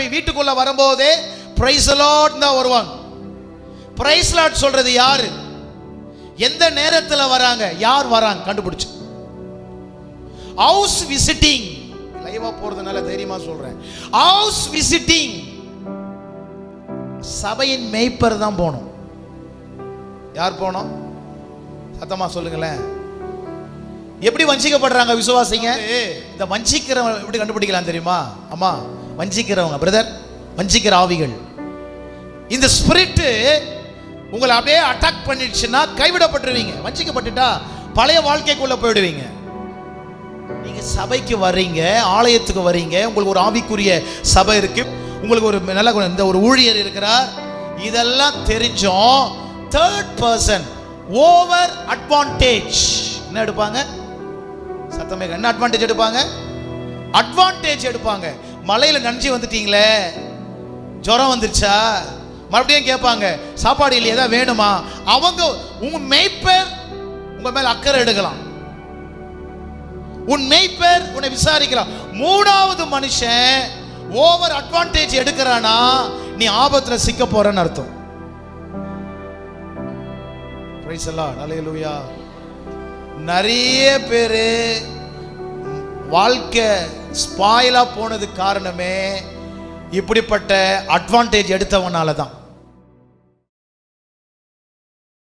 VIP வீட்டுக்குள்ள வரும்போதே price lot தான் வருவாங்க. பிரைஸ் லாட் சொல்றது யாரு? எந்த நேரத்துல வராங்க? யார் வராங்க? கண்டுபிடிச்சு. ஹவுஸ் விசிட்டிங் லைவா போறதுனால தைரியமா சொல்றேன். ஹவுஸ் விசிட்டிங் சபையின் மேய்ப்பர் தான் போகணும். யார் போனோம் சத்தமா சொல்லுங்களேன். எப்படி வஞ்சிக்கப்படுறாங்க விசுவாசிங்க? இந்த வஞ்சிக்கிறவங்க எப்படி கண்டுபிடிக்கலாம் தெரியுமா? அம்மா வஞ்சிக்கிறவங்க பிரதர் வஞ்சிக்கிற ஆவிகள். இந்த ஸ்பிரிட்டு உங்களை அப்படியே அட்டாக் பண்ணிடுச்சுன்னா கைவிடப்பட்டுருவீங்க. வஞ்சிக்கப்பட்டுட்டா பழைய வாழ்க்கைக்குள்ள போயிடுவீங்க. நீங்க சபைக்கு வர்றீங்க ஆலயத்துக்கு வர்றீங்க உங்களுக்கு ஒரு ஆவிக்குரிய சபை இருக்கு. உங்களுக்கு ஒரு நல்ல இந்த ஒரு ஊழியர் இருக்கிறார். இதெல்லாம் தெரிஞ்சோம் தேர்ட் பர்சன் ஓவர் அட்வான்டேஜ் என்ன எடுப்பாங்க? சத்தமே என்ன அட்வான்டேஜ் எடுப்பாங்க? அட்வான்டேஜ் எடுப்பாங்க. மலையில் நனைஞ்சு வந்துட்டீங்களே? ஜுரம் வந்துருச்சா? மறுபடியும் கேட்பாங்க சாப்பாடு இல்லையா ஏதாவது வேணுமா? அவங்க உங்க மெய்ப்பர் உங்க மேல அக்கறை எடுக்கலாம். உன் மெய்ப்பர் உன்னை விசாரிக்கலாம். மூணாவது மனுஷன் ஓவர் அட்வான்டேஜ் எடுக்கிறானா? நீ ஆபத்துல சிக்க போறன்னு அர்த்தம். நிறைய பேர் வாழ்க்கை ஸ்பாயிலாக போனது காரணமே இப்படிப்பட்ட அட்வான்டேஜ் எடுத்தவனால தான்